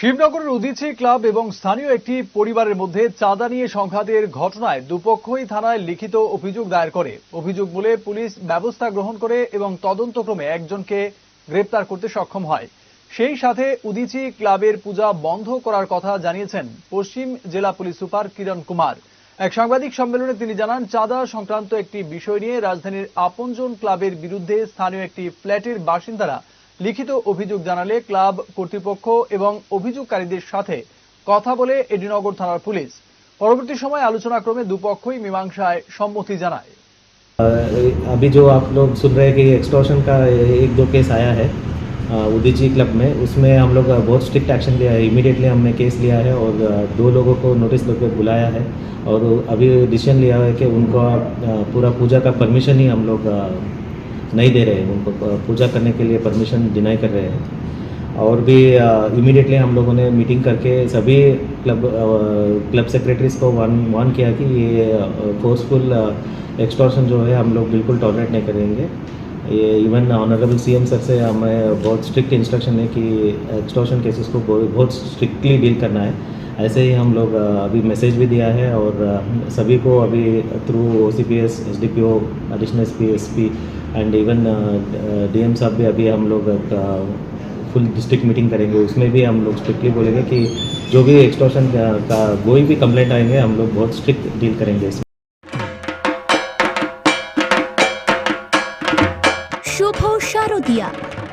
শিবনগরের Udichi club এবং স্থানীয় একটি পরিবারের মধ্যে চাঁদা নিয়ে সংঘাতের ঘটনায় দুপক্ষই থানায় লিখিত অভিযোগ দায়ের করে। অভিযোগ বলে পুলিশ ব্যবস্থা গ্রহণ করে এবং তদন্তক্রমে একজনকে গ্রেপ্তার করতে সক্ষম হয়। সেই সাথে উদিচি ক্লাবের পূজা বন্ধ করার কথা জানিয়েছেন পশ্চিম জেলা পুলিশ সুপার কিরণ কুমার। এক সাংবাদিক সম্মেলনে তিনি জানান, চাঁদা সংক্রান্ত একটি বিষয় নিয়ে রাজধানীর আপনজন ক্লাবের বিরুদ্ধে স্থানীয় একটি ফ্ল্যাটের বাসিন্দারা লিখিত অভিযোগ জানালে ক্লাব কর্তৃপক্ষ এবং অভিযোগকারীদের সাথে কথা বলে এডিনগর থানার পুলিশ পরবর্তী সময় আলোচনাক্রমে দুপক্ষই মীমাংসায় সম্মতি জানায় अभी जो आप लोग सुन रहे हैं कि एक्सटॉर्शन का एक दो केस आया है अ, उदीची क्लब में उसमें हम लोग बहुत स्ट्रिक्ट एक्शन लिया है इमीडिएटली हमने केस लिया है और अ, दो लोगों को नोटिस लोग पे बुलाया है और अभी डिसीजन लिया है कि उनको अ, पूरा पूजा का परमिशन ही हम लोग अ, नहीं दे रहे हैं उनको पूजा करने के लिए परमिशन डिनाई कर रहे हैं। और भी इमीडिएटली हम लोगों ने मीटिंग करके सभी क्लब क्लब सेक्रेटरीज को वन वन किया कि ये फोर्सफुल एक्सटॉर्शन जो है हम लोग बिल्कुल टॉलरेट नहीं करेंगे। ये इवन ऑनरेबल सीएम सर से हमें बहुत स्ट्रिक्ट इंस्ट्रक्शन है कि एक्सटॉर्शन केसेस को बहुत स्ट्रिक्टली डील करना है। ऐसे ही हम लोग अभी मैसेज भी दिया है और सभी को अभी through O C P S S D P O additional S P S P and even DM साहब भी अभी हम लोग फुल डिस्ट्रिक्ट मीटिंग करेंगे। उसमें भी हम लोग स्ट्रिक्टली बोलेंगे कि जो भी एक्सटोशन uh, का, कोई भी कंप्लेंट आएँगे हम लोग बहुत स्ट्रिक्ट डील करेंगे इसमें। शुभ शारोदिया।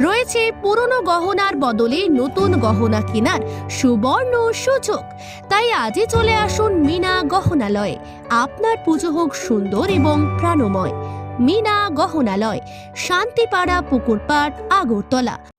রয়েছে পুরনো গহনার বদলে নতুন গহনা কেনার সুবর্ণ সুযোগ। তাই আজই চলে আসুন মিনা গহনালয়ে। আপনার পুজো হোক সুন্দর এবং প্রাণময়। মিনা গহনালয়, শান্তিপাড়া পুকুরপাড়, আগরতলা।